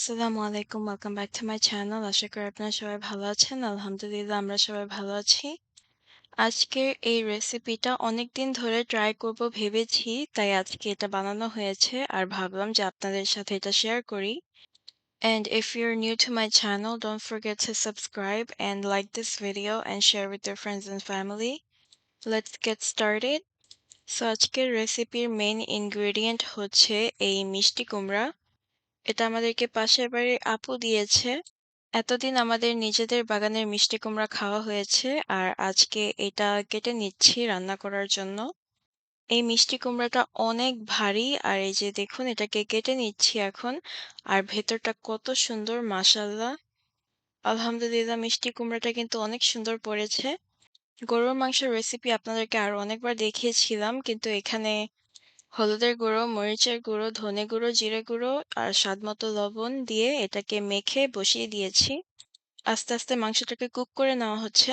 আসসালামু আলাইকুম। Welcome back to my channel. আশা করি আপনারা সবাই ভালো আছেন। আলহামদুলিল্লাহ আমরা সবাই ভালো আছি। আজকের এই রেসিপিটা অনেকদিন ধরে ট্রাই করব ভেবেছি, তাই আজকে এটা বানানো হয়েছে আর ভাবলাম যে আপনাদের সাথে এটা শেয়ার করি। And if you're new to my channel, don't forget to subscribe and like this video and share with your friends and family. Let's get started. So আজকের রেসিপির মেইন ইনগ্রেডিয়েন্ট হচ্ছে এই মিষ্টি কুমড়া। এটা আমাদেরকে পাশের বাড়ির আপু দিয়েছে। এতদিন আমাদের নিজেদের বাগানের মিষ্টি কুমড়া খাওয়া হয়েছে আর আজকে এটা কেটে নিচ্ছি রান্না করার জন্য। এই মিষ্টি কুমড়াটা অনেক ভারী আর এই যে দেখুন এটাকে কেটে নিচ্ছি এখন আর ভেতরটা কত সুন্দর মাশাআল্লাহ। আলহামদুলিল্লাহ মিষ্টি কুমড়াটা কিন্তু অনেক সুন্দর পড়েছে। গরুর মাংসের রেসিপি আপনাদেরকে আরও অনেকবার দেখিয়েছিলাম কিন্তু এখানে হলুদের গুঁড়ো, মরিচের গুঁড়ো, ধনে গুঁড়ো, জিরে গুঁড়ো আর স্বাদমতো লবণ দিয়ে এটাকে মেখে বসিয়ে দিয়েছি। আস্তে, আস্তে মাংসটাকে কুক করে নেওয়া হচ্ছে।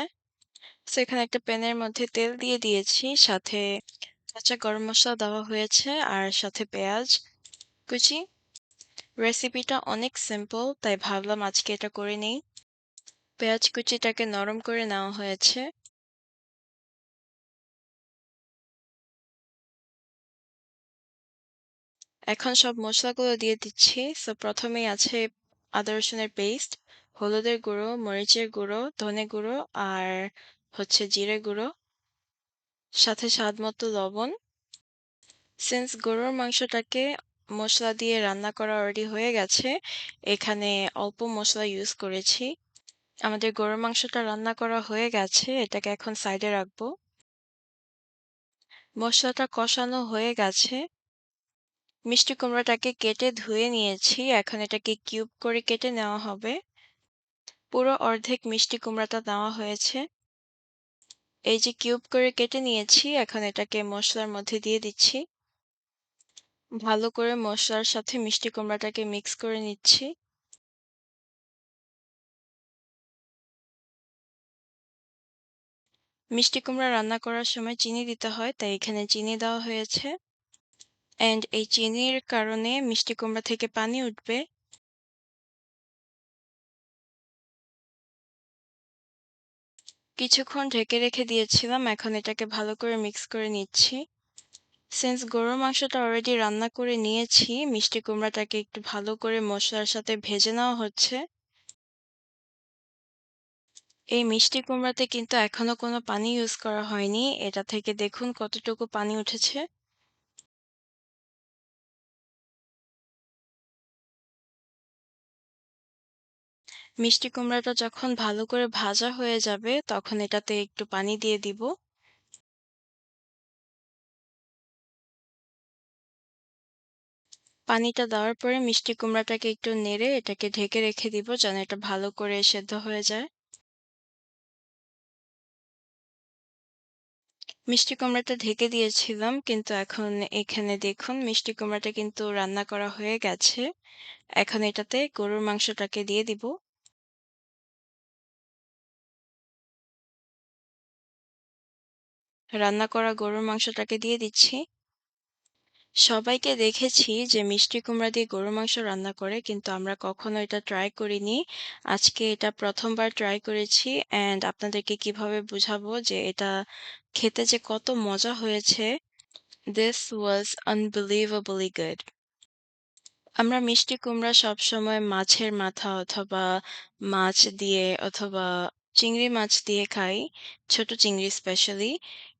সো এখানে একটা প্যানের মধ্যে তেল দিয়ে দিয়েছি। সাথে কাঁচা গরম মশলা দেওয়া হয়েছে আর সাথে পেঁয়াজ কুচি। রেসিপিটা অনেক সিম্পল তাই ভাবলাম আজকে এটা করে নেই। পেঁয়াজ কুচিটাকে নরম করে নেওয়া হয়েছে। এখন সব মশলাগুলো দিয়ে দিচ্ছি। সো প্রথমেই আছে আদা রসুনের পেস্ট, হলুদের গুঁড়ো, মরিচের গুঁড়ো, ধনে গুঁড়ো আর হচ্ছে জিরে গুঁড়ো। সাথে স্বাদ মতো লবণ। সিন্স গরুর মাংসটাকে মশলা দিয়ে রান্না করা অলরেডি হয়ে গেছে, এখানে অল্প মশলা ইউজ করেছি। আমাদের গরুর মাংসটা রান্না করা হয়ে গেছে, এটাকে এখন সাইডে রাখব। মশলাটা কষানো হয়ে গেছে। মিষ্টি কুমড়াটাকে কেটে ধুয়ে নিয়েছি। এখন এটাকে কিউব করে কেটে নেওয়া হবে। পুরো অর্ধেক মিষ্টি কুমড়াটা নেওয়া হয়েছে। এই যে কিউব করে কেটে নিয়েছি, এখন এটাকে মশলার মধ্যে দিয়ে দিচ্ছি। ভালো করে মশলার সাথে মিষ্টি কুমড়াটাকে মিক্স করে নিচ্ছি। মিষ্টি কুমড়া রান্না করার সময় চিনি দিতে হয়, তাই এখানে চিনি দেওয়া হয়েছে। অ্যান্ড এই চিনির কারণে মিষ্টি কুমড়া থেকে পানি উঠবে। কিছুক্ষণ ঢেকে রেখে দিয়েছিলাম, এখন এটাকে ভালো করে মিক্স করে নিচ্ছি। সিন্স গরুর মাংসটা অলরেডি রান্না করে নিয়েছি, মিষ্টি কুমড়াটাকে একটু ভালো করে মশলার সাথে ভেজে নেওয়া হচ্ছে। এই মিষ্টি কুমড়াতে কিন্তু এখনও কোনো পানি ইউজ করা হয়নি। এটা থেকে দেখুন কতটুকু পানি উঠেছে। মিষ্টি কুমড়াটা যখন ভালো করে ভাজা হয়ে যাবে, তখন এটাতে একটু পানি দিয়ে দিব। পানিটা দেওয়ার পরে মিষ্টি কুমড়াটাকে একটু নেড়ে এটাকে ঢেকে রেখে দিব যেন এটা ভালো করে সেদ্ধ হয়ে যায়। মিষ্টি কুমড়াটা ঢেকে দিয়েছিলাম কিন্তু এখন এখানে দেখুন মিষ্টি কুমড়াটা কিন্তু রান্না করা হয়ে গেছে। এখন এটাতে গরুর মাংসটাকে দিয়ে দিব। রান্না করা গরুর মাংসটাকে দিয়ে দিচ্ছি। সবাইকে দেখেছি যে মিষ্টি কুমড়া দিয়ে গরুর মাংস রান্না করে, কিন্তু আমরা কখনো এটা ট্রাই করিনি। আজকে এটা প্রথমবার ট্রাই করেছি অ্যান্ড আপনাদেরকে কীভাবে বুঝাবো যে এটা খেতে যে কত মজা হয়েছে। This was unbelievably good. আমরা মিষ্টি কুমড়া সবসময় মাছের মাথা অথবা মাছ দিয়ে অথবা চিংড়ি মাছ দিয়ে খাই, ছোট চিংড়ি স্পেশালি।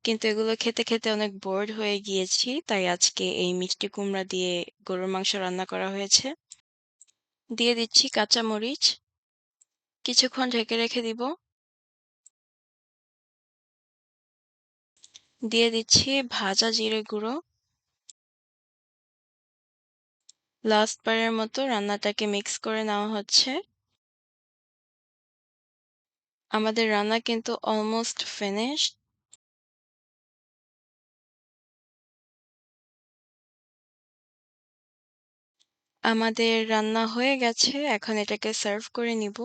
কিন্তু এগুলো খেতে, খেতে অনেক বোর্ড হয়ে গিয়েছি। তাই আজকে এই মিষ্টি কুমড়া দিয়ে গরুর মাংস রান্না করা হয়েছে। দিয়ে দিচ্ছি কাঁচা মরিচ। কিছুক্ষণ ঢেকে রেখে দিব। দিয়ে দিচ্ছি ভাজা জিরে গুঁড়ো। লাস্ট বারের মতো রান্নাটাকে মিক্স করে নেওয়া হচ্ছে। আমাদের রান্না কিন্তু অলমোস্ট ফিনিশড। আমাদের রান্না হয়ে গেছে। এখন এটাকে সার্ভ করে নিব।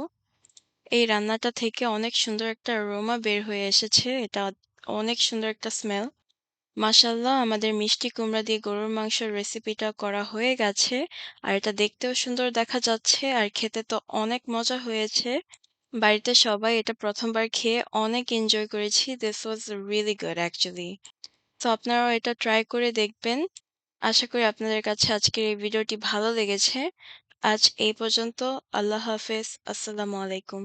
এই রান্নাটা থেকে অনেক সুন্দর একটা অ্যারোমা বের হয়ে এসেছে। এটা অনেক সুন্দর একটা স্মেল। মাশাআল্লাহ, আমাদের মিষ্টি কুমড়া দিয়ে গরুর মাংসের রেসিপিটা করা হয়ে গেছে। আর এটা দেখতেও সুন্দর দেখা যাচ্ছে, আর খেতে তো অনেক মজা হয়েছে। বাড়িতে সবাই এটা ১ম বার খেয়ে অনেক এনজয় করেছি। This was really good actually. তো আপনারাও এটা ট্রাই করে দেখবেন। আশা করি আপনাদের কাছে আজকের এই ভিডিওটি ভালো লেগেছে। আজ এই পর্যন্ত। আল্লাহ হাফেজ। আসসালামু আলাইকুম।